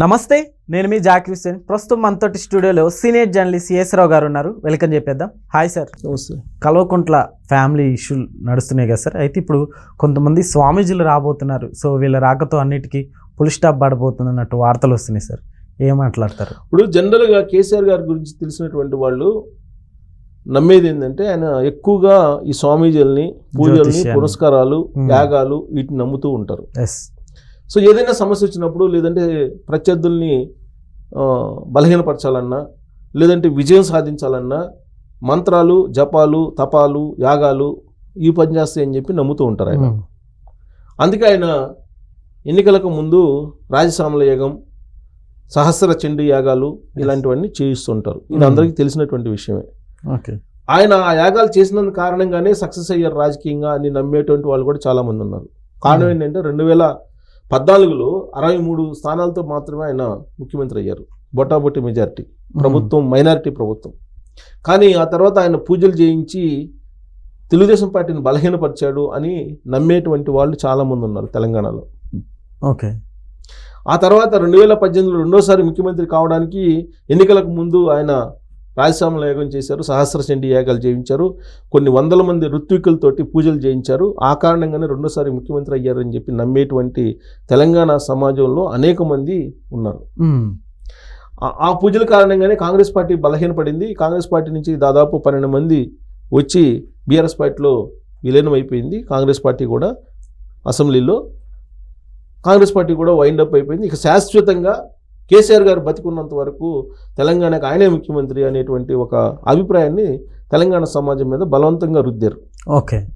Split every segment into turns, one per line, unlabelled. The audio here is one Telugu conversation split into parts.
నమస్తే నేను మీ జాకి హుస్సేన్. ప్రస్తుతం మనతోటి స్టూడియోలో సీనియర్ జర్నలిస్ట్ సిఎస్ రావు గారు ఉన్నారు. వెల్కమ్ చెప్పేద్దాం. Hi sir.
నమస్తే.
కల్వకుంట్ల ఫ్యామిలీ ఇష్యూలు నడుస్తున్నాయి కదా సార్. అయితే ఇప్పుడు కొంతమంది స్వామీజీలు రాబోతున్నారు. సో వీళ్ళ రాకతో అన్నిటికీ పులి స్టాప్ పడబోతుంది అన్నట్టు వార్తలు వస్తున్నాయి సార్. ఏం మాట్లాడతారు?
ఇప్పుడు జనరల్గా కేసీఆర్ గారి గురించి తెలిసినటువంటి వాళ్ళు నమ్మేది ఏంటంటే ఆయన ఎక్కువగా ఈ స్వామీజీల్ని పూజల్ని. పురస్కారాలు. యాగాలు వీటిని నమ్ముతూ ఉంటారు.
ఎస్.
సో ఏదైనా సమస్య వచ్చినప్పుడు లేదంటే ప్రత్యర్థుల్ని బలహీనపరచాలన్నా లేదంటే విజయం సాధించాలన్నా మంత్రాలు జపాలు తపాలు యాగాలు ఈ పని చేస్తాయని చెప్పి నమ్ముతూ ఉంటారు ఆయన. అందుకే ఆయన ఎన్నికలకు ముందు రాజసామల యాగం సహస్ర చండీ యాగాలు ఇలాంటివన్నీ చేయిస్తుంటారు ఇది. అందరికీ తెలిసినటువంటి విషయమే.
ఓకే.
ఆయన ఆ యాగాలు చేసినందు కారణంగానే సక్సెస్ అయ్యారు రాజకీయంగా అని నమ్మేటువంటి వాళ్ళు కూడా చాలా మంది ఉన్నారు. కారణం. ఏంటంటే రెండు వేల పద్నాలుగులో అరవై మూడు స్థానాలతో మాత్రమే ఆయన ముఖ్యమంత్రి అయ్యారు. బొటాబొట్టి మెజారిటీ. ప్రభుత్వం మైనారిటీ ప్రభుత్వం. కానీ ఆ తర్వాత ఆయన పూజలు చేయించి తెలుగుదేశం పార్టీని బలహీనపరిచాడు అని నమ్మేటువంటి వాళ్ళు చాలా మంది ఉన్నారు తెలంగాణలో.
ఓకే.
ఆ తర్వాత రెండు వేల పద్దెనిమిదిలో రెండోసారి ముఖ్యమంత్రి కావడానికి ఎన్నికలకు ముందు ఆయన రాజస్వాముల యాగం చేశారు సహస్ర చండీ యాగాలు చేయించారు కొన్ని వందల మంది ఋత్వికులతోటి పూజలు చేయించారు. ఆ కారణంగానే రెండోసారి ముఖ్యమంత్రి అయ్యారని చెప్పి నమ్మేటువంటి తెలంగాణ సమాజంలో అనేక మంది ఉన్నారు. ఆ- పూజల కారణంగానే కాంగ్రెస్ పార్టీ బలహీనపడింది. కాంగ్రెస్ పార్టీ నుంచి దాదాపు పన్నెండు మంది వచ్చి బీఆర్ఎస్ పార్టీలో విలీనం అయిపోయింది కాంగ్రెస్ పార్టీ కూడా అసెంబ్లీలో కాంగ్రెస్ పార్టీ కూడా వైండ్ అప్ అయిపోయింది. ఇక శాశ్వతంగా కేసీఆర్ గారు బతికున్నంత వరకు తెలంగాణకు ఆయనే ముఖ్యమంత్రి అనేటువంటి ఒక అభిప్రాయాన్ని తెలంగాణ సమాజం మీద బలవంతంగా రుద్దారు.
ఓకే.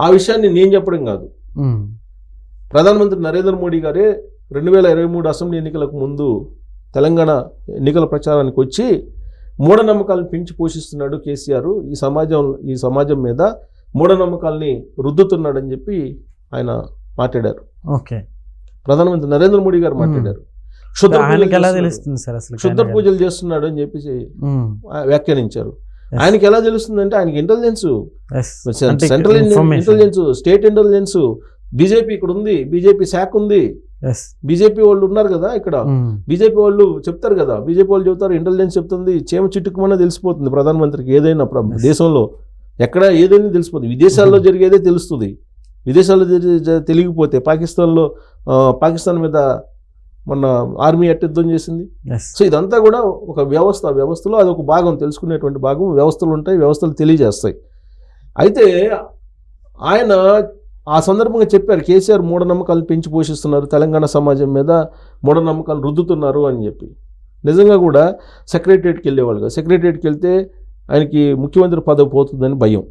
ఆ విషయాన్ని నేను చెప్పడం కాదు. ప్రధానమంత్రి నరేంద్ర మోడీ గారే రెండు వేల ఇరవై మూడు అసెంబ్లీ ఎన్నికలకు ముందు తెలంగాణ ఎన్నికల ప్రచారానికి వచ్చి మూఢనమ్మకాలను పెంచి పోషిస్తున్నాడు కేసీఆర్. ఈ సమాజం ఈ సమాజం మీద మూఢనమ్మకాల్ని రుద్దుతున్నాడని చెప్పి ఆయన మాట్లాడారు.
ఓకే.
ప్రధానమంత్రి నరేంద్ర మోడీ గారు మాట్లాడారు. పూజలు
ఆయనకి ఎలా
చేస్తున్నాడు.
తెలుస్తుంది సార్ అసలు
క్షుద్ర పూజలు చేస్తున్నాడు అని చెప్పేసి వ్యాఖ్యానించారు. ఆయనకి ఎలా తెలుస్తుందంటే ఆయనకి intelligence central. Intelligence state intelligence BJP ఇక్కడ ఉంది బీజేపీ శాఖ ఉంది. బీజేపీ వాళ్ళు ఉన్నారు కదా ఇక్కడ. బీజేపీ వాళ్ళు చెప్తారు కదా బీజేపీ వాళ్ళు చెప్తారు ఇంటెలిజెన్స్ చెప్తుంది చేమ చిట్టుకుమన్నా తెలిసిపోతుంది ప్రధానమంత్రికి ఏదైనా. దేశంలో ఎక్కడ ఏదైనా తెలిసిపోతుంది విదేశాల్లో. జరిగేదే తెలుస్తుంది విదేశాల్లో తెలియకపోతే పాకిస్తాన్లో పాకిస్తాన్ మీద మొన్న ఆర్మీ ఎట్ట యుద్ధం చేసింది. సో ఇదంతా కూడా ఒక వ్యవస్థ వ్యవస్థలో అది ఒక భాగం తెలుసుకునేటువంటి భాగం వ్యవస్థలు ఉంటాయి వ్యవస్థలు తెలియజేస్తాయి. అయితే ఆయన ఆ సందర్భంగా చెప్పారు కేసీఆర్ మూఢనమ్మకాలు పెంచి పోషిస్తున్నారు తెలంగాణ సమాజం మీద మూఢనమ్మకాలు రుద్దుతున్నారు అని చెప్పి. నిజంగా కూడా సెక్రటరియట్కి వెళ్ళేవాళ్ళు కదా. సెక్రటరియట్కి వెళ్తే ఆయనకి ముఖ్యమంత్రి పదవి పోతుందని భయం.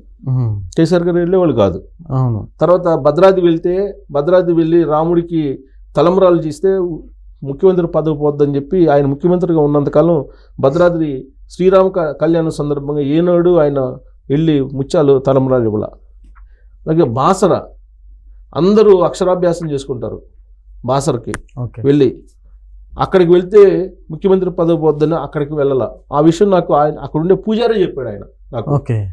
కేసీఆర్ గారు వెళ్ళేవాళ్ళు కాదు.
అవును.
తర్వాత భద్రాద్రి వెళ్తే భద్రాద్రి వెళ్ళి రాముడికి తలంబరాలు చేస్తే ముఖ్యమంత్రి పదవి పోద్దని చెప్పి ఆయన ముఖ్యమంత్రిగా ఉన్నంతకాలం భద్రాద్రి శ్రీరామ కళ్యాణం సందర్భంగా ఏనాడు ఆయన వెళ్ళి ముత్యాలు తలంబరాలు ఇవ్వాల. అలాగే బాసర అందరూ అక్షరాభ్యాసం చేసుకుంటారు బాసరకి వెళ్ళి. అక్కడికి వెళ్తే ముఖ్యమంత్రి పదవి పోద్దని అక్కడికి వెళ్ళాల. ఆ విషయం నాకు ఆయన అక్కడ ఉండే పూజారే చెప్పాడు ఆయన నాకు.
ఓకే.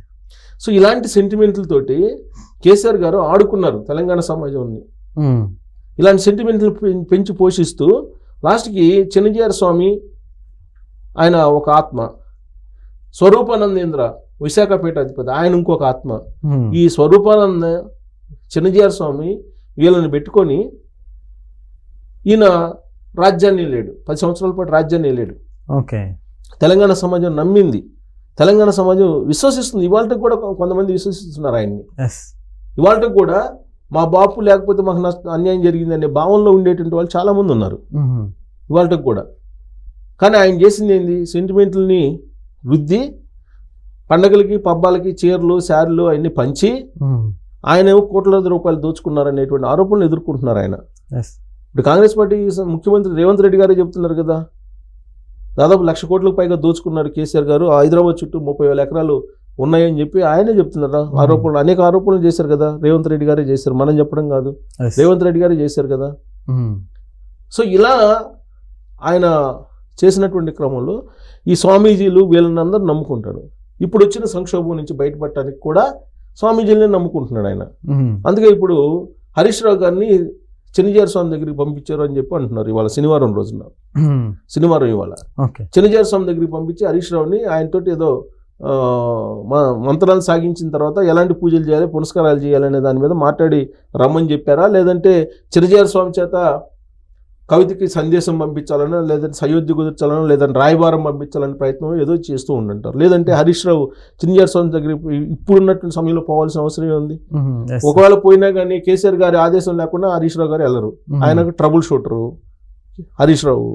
సో ఇలాంటి సెంటిమెంట్లతోటి కేసీఆర్ గారు ఆడుకున్నారు తెలంగాణ సమాజాన్ని. ఇలాంటి సెంటిమెంట్లు పెం- పెంచి పోషిస్తూ లాస్ట్కి చిన్నజీఆర్ స్వామి ఆయన ఒక ఆత్మ. స్వరూపానందేంద్ర విశాఖపేట అధిపతి ఆయన ఇంకొక ఆత్మ. ఈ స్వరూపానంద చిన్నజీఆర్ స్వామి వీళ్ళని పెట్టుకొని ఈయన రాజ్యాన్ని లేడు పది సంవత్సరాల పాటు రాజ్యాన్ని లేడు
ఓకే.
తెలంగాణ సమాజం నమ్మింది. తెలంగాణ సమాజం విశ్వసిస్తుంది. ఇవాళ కూడా కొంతమంది విశ్వసిస్తున్నారు ఆయన్ని.
ఎస్.
ఇవాళ కూడా మా బాపు లేకపోతే మాకు నష్ట అన్యాయం జరిగింది అనే భావనలో ఉండేటువంటి వాళ్ళు చాలామంది ఉన్నారు.
ఉమ్.
ఇవాళ కూడా. కానీ ఆయన చేసింది ఏంది? సెంటిమెంట్లని రుద్ది పండగలకి పబ్బాలకి చీరలు శారీలు అవన్నీ పంచి. ఆయన కోట్లాది రూపాయలు దోచుకున్నారనేటువంటి ఆరోపణలు ఎదుర్కొంటున్నారు ఆయన. ఇప్పుడు కాంగ్రెస్ పార్టీ ముఖ్యమంత్రి రేవంత్ రెడ్డి గారే చెప్తున్నారు కదా. దాదాపు లక్ష కోట్లకు పైగా దోచుకున్నారు కేసీఆర్ గారు. హైదరాబాద్ చుట్టూ ముప్పై వేల ఎకరాలు ఉన్నాయని చెప్పి ఆయనే చెప్తున్నారు? ఆరోపణలు అనేక ఆరోపణలు చేశారు కదా? రేవంత్ రెడ్డి గారే చేశారు మనం చెప్పడం కాదు. రేవంత్ రెడ్డి గారే చేశారు కదా. సో ఇలా ఆయన చేసినటువంటి క్రమంలో ఈ స్వామీజీలు వీళ్ళని అందరూ నమ్ముకుంటాడు ఇప్పుడు వచ్చిన సంక్షోభం నుంచి బయటపడటానికి కూడా స్వామీజీలనే నమ్ముకుంటున్నాడు ఆయన. అందుకే ఇప్పుడు హరీష్ రావు గారిని చిన్నజీర స్వామి దగ్గరికి పంపించారు అని చెప్పి అంటున్నారు ఇవాళ శనివారం రోజున. శనివారం ఇవాళ.
ఓకే.
చిన్నజీర స్వామి దగ్గరికి పంపించి హరీష్ రావుని ఆయనతోటి ఏదో మంత్రాలు సాగించిన తర్వాత ఎలాంటి పూజలు చేయాలి పునస్కారాలు చేయాలనే దాని మీద మాట్లాడి రమ్మని చెప్పారా? లేదంటే చిరజీర స్వామి చేత కవితకి సందేశం పంపించాలనో లేదంటే సయోధ్య కుదర్చాలనో లేదంటే రాయబారం పంపించాలని ప్రయత్నం ఏదో చేస్తూ ఉండంటారు. లేదంటే హరీష్ రావు చిన్నజీర స్వామి దగ్గరికి ఇప్పుడున్నటువంటి సమయంలో పోవాల్సిన అవసరం ఉంది. ఒకవేళ పోయినా కానీ కేసీఆర్ గారి ఆదేశం లేకుండా హరీష్ రావు గారు వెళ్ళరు ఆయనకు ట్రబుల్ షూటరు హరీష్ రావు.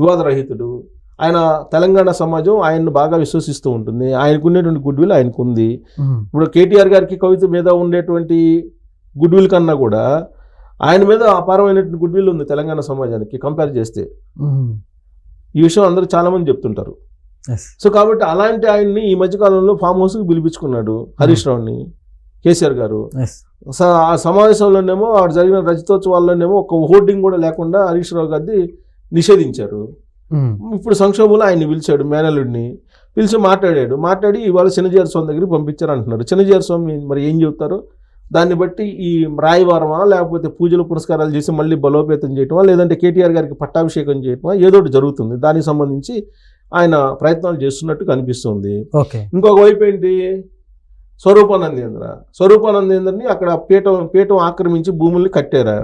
వివాదరహితుడు ఆయన తెలంగాణ సమాజం ఆయన్ను బాగా విశ్వసిస్తూ ఉంటుంది. ఆయనకు ఉండేటువంటి గుడ్ విల్ ఆయనకు ఉంది ఇప్పుడు కేటీఆర్ గారికి కవిత మీద ఉండేటువంటి గుడ్ విల్ కన్నా కూడా ఆయన మీద అపారమైనటువంటి గుడ్ విల్ ఉంది తెలంగాణ సమాజానికి కంపేర్ చేస్తే. ఈ విషయం అందరూ చాలా మంది చెప్తుంటారు. సో కాబట్టి అలాంటి ఆయన్ని ఈ మధ్యకాలంలో ఫామ్ హౌస్కి పిలిపించుకున్నాడు హరీష్ రావుని కేసీఆర్ గారు. ఆ సమావేశంలోనేమో ఆ జరిగిన రజతోత్సవాల్లోనేమో ఒక హోర్డింగ్ కూడా లేకుండా హరీష్ రావు గారిది నిషేధించారు. ఇప్పుడు సంక్షోభంలో ఆయన్ని పిలిచాడు మేనలుడిని పిలిచి మాట్లాడాడు. మాట్లాడి ఇవాళ చిన్నజీర స్వామి దగ్గరికి పంపించారు అంటున్నారు చిన్నజీర స్వామి మరి ఏం చెబుతారు? దాన్ని బట్టి ఈ రాయవారమా లేకపోతే పూజలు పురస్కారాలు చేసి మళ్ళీ బలోపేతం చేయటమా లేదంటే కేటీఆర్ గారికి పట్టాభిషేకం చేయటమా ఏదో ఒకటి జరుగుతుంది. దానికి సంబంధించి ఆయన ప్రయత్నాలు చేస్తున్నట్టు కనిపిస్తుంది.
ఓకే.
ఇంకొక వైపు ఏంటి? స్వరూపానందేంద్ర. స్వరూపానందేంద్రని అక్కడ పీఠం పీఠం ఆక్రమించి భూముల్ని కట్టారు?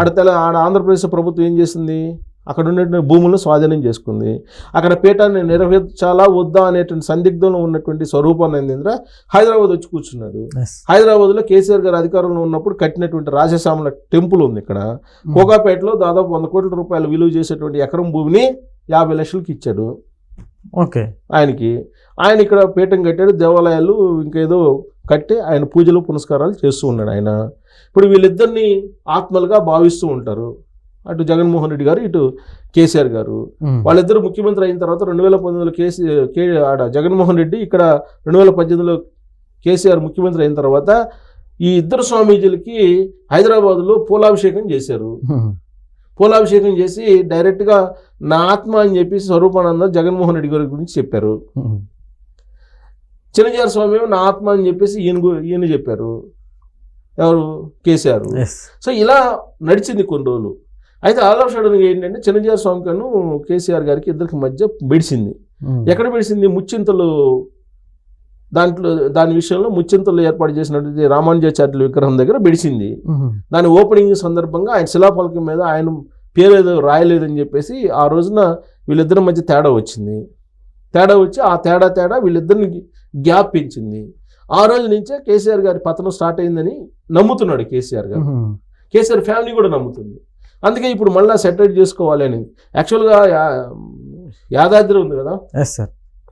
ఆడ తెల ఆడ ఆంధ్రప్రదేశ్ ప్రభుత్వం ఏం చేసింది? అక్కడ ఉండే భూములను స్వాధీనం చేసుకుంది. అక్కడ పీఠాన్ని నిర్వహించాలా వద్దా అనేటువంటి సందిగ్ధంలో ఉన్నటువంటి స్వరూపానందేంద్ర హైదరాబాద్ వచ్చి కూర్చున్నాడు. హైదరాబాద్లో కేసీఆర్ గారు అధికారంలో ఉన్నప్పుడు కట్టినటువంటి రాజశ్యామల టెంపుల్ ఉంది ఇక్కడ.
ఉమ్,
కోకాపేటలో దాదాపు వంద కోట్ల రూపాయలు విలువ చేసేటువంటి ఎకరం భూమిని యాభై లక్షలకి ఇచ్చాడు.
ఓకే.
ఆయనకి. ఆయన ఇక్కడ పీఠం కట్టాడు దేవాలయాలు ఇంకేదో కట్టి ఆయన పూజలు పునస్కారాలు చేస్తూ ఉన్నాడు ఆయన. ఇప్పుడు వీళ్ళిద్దరిని ఆత్మలుగా భావిస్తూ ఉంటారు. అటు జగన్మోహన్ రెడ్డి గారు ఇటు కేసీఆర్ గారు. వాళ్ళిద్దరు ముఖ్యమంత్రి అయిన తర్వాత రెండు వేల పంతొమ్మిదిలో కేసీ కే ఆడ జగన్మోహన్ రెడ్డి ఇక్కడ రెండు వేల పద్దెనిమిదిలో కేసీఆర్ ముఖ్యమంత్రి అయిన తర్వాత ఈ ఇద్దరు స్వామీజీలకి హైదరాబాద్లో పూలాభిషేకం చేశారు. పూలాభిషేకం చేసి డైరెక్ట్గా నా ఆత్మ అని చెప్పి స్వరూపానంద జగన్మోహన్ రెడ్డి గారి గురించి చెప్పారు. చిన్నజార స్వామి నా ఆత్మ అని చెప్పేసి ఈయన ఈయన చెప్పారు. ఎవరు? కేసీఆర్. సో ఇలా నడిచింది కొన్ని రోజులు. అయితే ఆల్ ఆఫ్ ఏంటంటే చిన్నజార స్వామి కను కేసీఆర్ గారికి ఇద్దరికి మధ్య బెడిసింది ఎక్కడ బెడిసింది ముచ్చింతలు దాంట్లో దాని విషయంలో ముచ్చింతలు ఏర్పాటు చేసినటువంటి రామానుజాచార్యుల విగ్రహం దగ్గర బెడిసింది దాని ఓపెనింగ్ సందర్భంగా ఆయన శిలాఫలకం మీద ఆయన పేరు ఏదో రాయలేదని చెప్పేసి ఆ రోజున వీళ్ళిద్దరి మధ్య తేడా వచ్చింది. తేడా వచ్చి ఆ తేడా తేడా వీళ్ళిద్దరిని గ్యాప్ పెంచింది. ఆ రోజు నుంచే కేసీఆర్ గారి పతనం స్టార్ట్ అయిందని నమ్ముతున్నాడు కేసీఆర్ గారు. కేసీఆర్ ఫ్యామిలీ కూడా నమ్ముతుంది. అందుకే ఇప్పుడు మళ్ళీ సెటరేట్ చేసుకోవాలి అని. యాక్చువల్గా యాదాద్రి ఉంది కదా?
Yes, sir.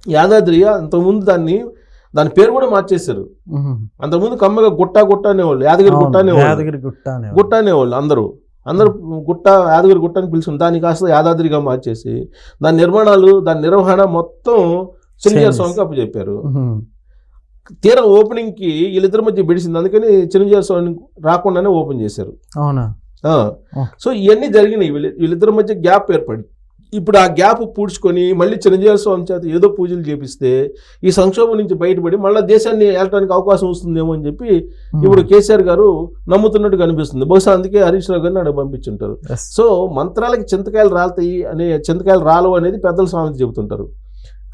యాదాద్రి అంతకుముందు దాన్ని దాని పేరు కూడా మార్చేశారు. అంతకుముందు కమ్మగా గుట్ట గుట్ట అనేవాళ్ళు యాదగిరి గుట్ట అనేవాళ్ళు.
యాదగిరి గుట్ట
గుట్ట అనేవాళ్ళు అందరూ. అందరూ గుట్ట యాదగిరి గుట్ట అని పిలుచుకుని దాన్ని కాస్త యాదాద్రిగా మార్చేసి దాని నిర్మాణాలు దాని నిర్వహణ మొత్తం
Changes.
స్వామికి అప్పచెప్పారు.
ఉమ్,
తీరా ఓపెనింగ్కి వీళ్ళిద్దరి మధ్య బిడిసింది. అందుకని చిన్నజీర స్వామిని రాకుండానే ఓపెన్ చేశారు.
అవునా.
సో ఇవన్నీ జరిగినాయి. వీళ్ళ వీళ్ళిద్దరి మధ్య గ్యాప్ ఏర్పడి ఇప్పుడు ఆ గ్యాప్ పూడ్చుకొని మళ్ళీ చిరంజీవి స్వామి చేత ఏదో పూజలు చేపిస్తే ఈ సంక్షోభం నుంచి బయటపడి మళ్ళీ దేశాన్ని ఏలటానికి అవకాశం వస్తుందేమో అని చెప్పి ఇప్పుడు కేసీఆర్ గారు నమ్ముతున్నట్టు కనిపిస్తుంది బహుశా అందుకే హరీష్ రావు గారిని అక్కడ పంపించుంటారు. సో మంత్రాలకి చింతకాయలు రాలుతాయి అనే చింతకాయలు రాలవు అనేది పెద్దల సామెత చెబుతుంటారు.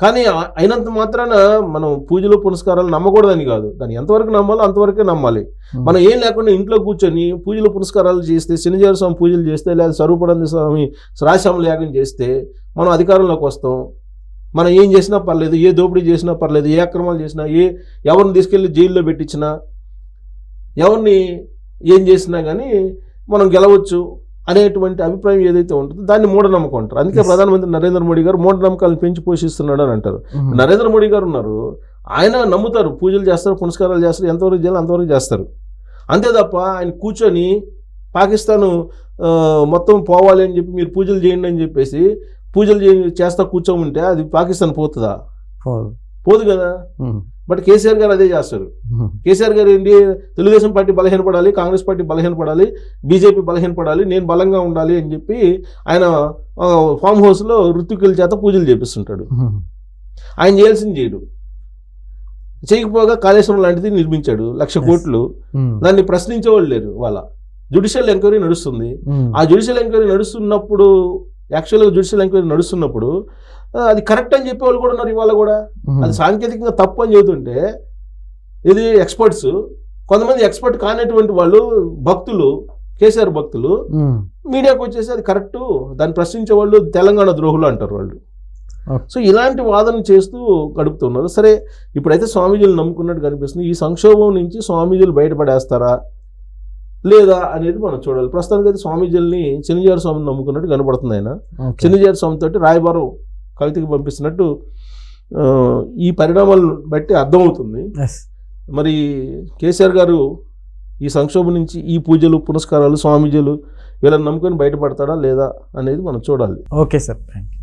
కానీ అయినంత మాత్రాన మనం పూజలు పునస్కారాలు నమ్మకూడదని కాదు. దాన్ని ఎంతవరకు నమ్మాలో అంతవరకే నమ్మాలి. మనం ఏం లేకుండా ఇంట్లో కూర్చొని పూజలు పునస్కారాలు చేస్తే శనిజార స్వామి పూజలు చేస్తే లేదా స్వరూపానంద స్వామి రాశామల యాగం చేస్తే మనం అధికారంలోకి వస్తాం. మనం ఏం చేసినా పర్లేదు ఏ దోపిడీ చేసినా పర్లేదు ఏ అక్రమాలు చేసినా ఏ ఎవరిని తీసుకెళ్ళి జైల్లో పెట్టించినా ఎవరిని ఏం చేసినా కానీ మనం గెలవచ్చు. అనేటువంటి అభిప్రాయం ఏదైతే ఉంటుందో దాన్ని మూఢనమ్మకం అంటారు. అందుకే. ప్రధానమంత్రి నరేంద్ర మోడీ గారు మూఢనమ్మకాలను పెంచి పోషిస్తున్నాడు అని అంటారు. నరేంద్ర మోడీ గారు ఉన్నారు. ఆయన నమ్ముతారు. పూజలు చేస్తారు పునస్కారాలు చేస్తారు ఎంతవరకు చేయాలి అంతవరకు చేస్తారు. అంతే తప్ప ఆయన కూర్చొని పాకిస్తాను మొత్తం పోవాలి అని చెప్పి మీరు పూజలు చేయండి అని చెప్పేసి పూజలు చేస్తా కూర్చోమంటే అది పాకిస్తాన్ పోతుందా?
పోదు.
కదా. బట్ కేసీఆర్ గారు అదే చేస్తారు. కేసీఆర్ గారు ఏంటి? తెలుగుదేశం పార్టీ బలహీనపడాలి కాంగ్రెస్ పార్టీ బలహీనపడాలి బీజేపీ బలహీనపడాలి నేను బలంగా ఉండాలి అని చెప్పి ఆయన ఫామ్ హౌస్లో ఋతుకుల చేత పూజలు చేపిస్తుంటాడు. ఆయన చేయాల్సింది చేయడు. చేయకపోగా కాళేశ్వరం లాంటిది నిర్మించాడు లక్ష. కోట్లు. దాన్ని ప్రశ్నించేవాళ్ళు లేరు వాళ్ళ జుడిషియల్ ఎంక్వైరీ నడుస్తుంది. ఆ జుడిషియల్ ఎంక్వైరీ నడుస్తున్నప్పుడు యాక్చువల్గా జుడిషియల్ ఎంక్వైరీ నడుస్తున్నప్పుడు అది కరెక్ట్ అని చెప్పేవాళ్ళు కూడా ఉన్నారు ఇవాళ కూడా. అది సాంకేతికంగా తప్పు అని చెబుతుంటే ఇది ఎక్స్పర్ట్స్ కొంతమంది ఎక్స్పర్ట్ కానటువంటి వాళ్ళు భక్తులు కేసీఆర్ భక్తులు మీడియాకు వచ్చేసి అది కరెక్ట్ దాన్ని ప్రశ్నించే వాళ్ళు తెలంగాణ ద్రోహులు అంటారు వాళ్ళు. సో ఇలాంటి వాదన చేస్తూ గడుపుతున్నారు. సరే ఇప్పుడైతే స్వామీజీలు నమ్ముకున్నట్టు కనిపిస్తుంది ఈ సంక్షోభం నుంచి స్వామీజీలు బయటపడేస్తారా? లేదా అనేది మనం చూడాలి. ప్రస్తుతానికి అయితే స్వామీజీల్ని చిన్నజారి స్వామిని నమ్ముకున్నట్టు కనపడుతుంది ఆయన.
ఓకే.
చిన్నజారి స్వామి తోటి రాయబారం కవితకి పంపిస్తున్నట్టు ఈ పరిణామాలను బట్టి అర్థమవుతుంది. మరి కేసీఆర్ గారు ఈ సంక్షోభం నుంచి ఈ పూజలు పునస్కారాలు స్వామీజీలు వీళ్ళని నమ్ముకొని బయటపడతాడా లేదా అనేది మనం చూడాలి.
Okay sir thank you